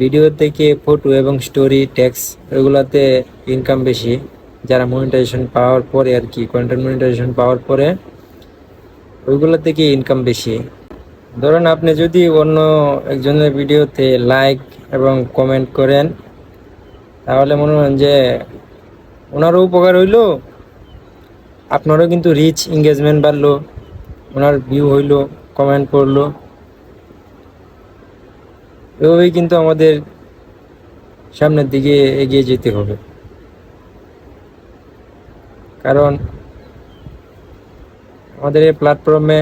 Video থেকে photo এবং story tax এগুলাতে ইনকাম বেশি। যারা মনিটাইজেশন পাওয়ার পরে আর কি কন্টেন্ট মনিটাইজেশন পাওয়ার পরে, ওইগুলো থেকে ইনকাম বেশি। ধরুন আপনি যদি অন্য একজনের ভিডিওতে লাইক এবং কমেন্ট করেন, তাহলে মনে হয় যে ওনারও উপকার হইল, আপনারও কিন্তু রিচ এঙ্গেজমেন্ট বাড়লো, ওনার ভিউ হইল কমেন্ট পড়ল। এভাবেই কিন্তু আমাদের সামনের দিকে এগিয়ে যেতে হবে। কারণ আমাদের এই প্ল্যাটফর্মে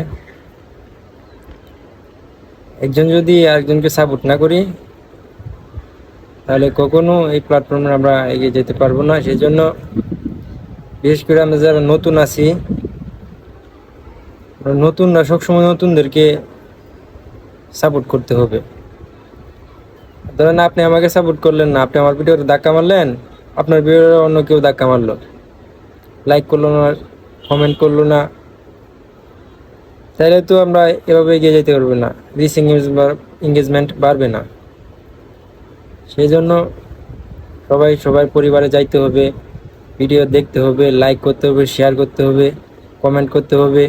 একজন যদি আরেকজনকে সাপোর্ট না করি, তাহলে কখনো এই প্ল্যাটফর্মে আমরা এগিয়ে যেতে পারব না। সেই জন্য বিশেষ করে আমরা যারা নতুন আছি নতুনরা সবসময় নতুনদেরকে সাপোর্ট করতে হবে। ধরেন আপনি আমাকে সাপোর্ট করলেন না, আপনি আমার ভিডিওতে ধাক্কা মারলেন, আপনার ভিডিওতে অন্য কেউ ধাক্কা মারলো। লাইক করল না কমেন্ট করল না। তাহলে তো আমরা এভাবে এগিয়ে যেতে পারব না রিচ এঙ্গেজমেন্ট বাড়বে না। সেই জন্য সবাই, সবার পরিবারে যাইতে হবে, ভিডিও দেখতে হবে লাইক করতে হবে শেয়ার করতে হবে কমেন্ট করতে হবে।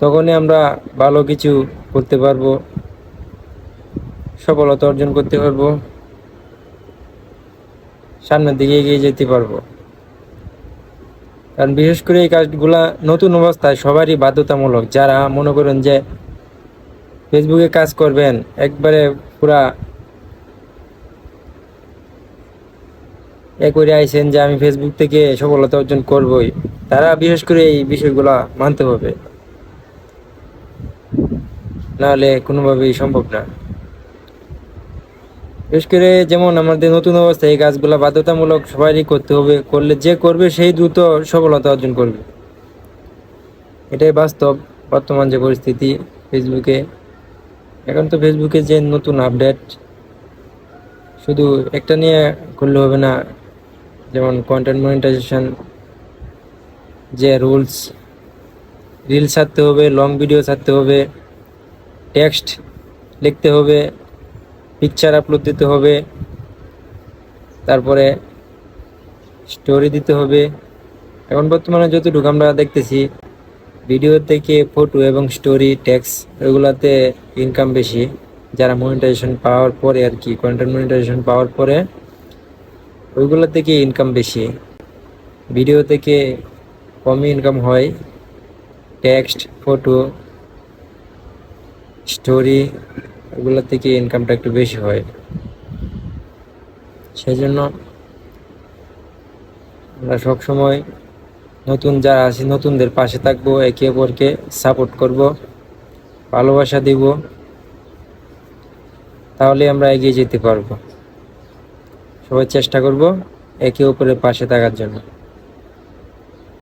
তখনই আমরা ভালো কিছু করতে পারব। সফলতা অর্জন করতে পারব। সামনের দিকে এগিয়ে যেতে পারব। কারণ বিশেষ করে এই কাজগুলা নতুন অবস্থায় সবারই বাধ্যতামূলক। যারা মনে করেন যে ফেসবুকে কাজ করবেন, একবারে পুরা এ করে আইছেন যে আমি ফেসবুক থেকে সফলতা অর্জন করবই। তারা বিশেষ করে এই বিষয়গুলা মানতে হবে। নাহলে কোনোভাবেই সম্ভব না। বিশেষ করে যেমন আমাদের নতুন অবস্থায় এই কাজগুলো বাধ্যতামূলক সবারই করতে হবে। করলে যে করবে, সেই দ্রুত সফলতা অর্জন করবে। এটাই বাস্তব বর্তমান যে পরিস্থিতি ফেসবুকে। এখন তো ফেসবুকে যে নতুন আপডেট, শুধু একটা নিয়ে করলে হবে না, যেমন কন্টেন্ট মনিটাইজেশন যে রুলস রিল ছাড়তে হবে লং ভিডিও ছাড়তে হবে টেক্সট লিখতে হবে। পিকচার আপলোড দিতে হবে। তারপরে স্টোরি দিতে হবে। এখন বর্তমানে যতটুকু আমরা দেখতেছি ভিডিও থেকে ফটো এবং স্টোরি টেক্স এগুলাতে ইনকাম বেশি। যারা মনিটাইজেশন পাওয়ার পরে আর কি কন্টেন্ট মনিটাইজেশন পাওয়ার পরে, ওইগুলো থেকে ইনকাম বেশি। ভিডিও থেকে কমই ইনকাম হয়। টেক্সট ফটো স্টোরি ওগুলো থেকে ইনকামটা একটু বেশি হয়। সেই জন্য আমরা সবসময় নতুন যারা আছি, নতুনদের পাশে থাকব, একে অপরকে সাপোর্ট করব, ভালোবাসা দিব, তাহলে আমরা এগিয়ে যেতে পারব। সবাই চেষ্টা করব একে অপরের পাশে থাকার জন্য।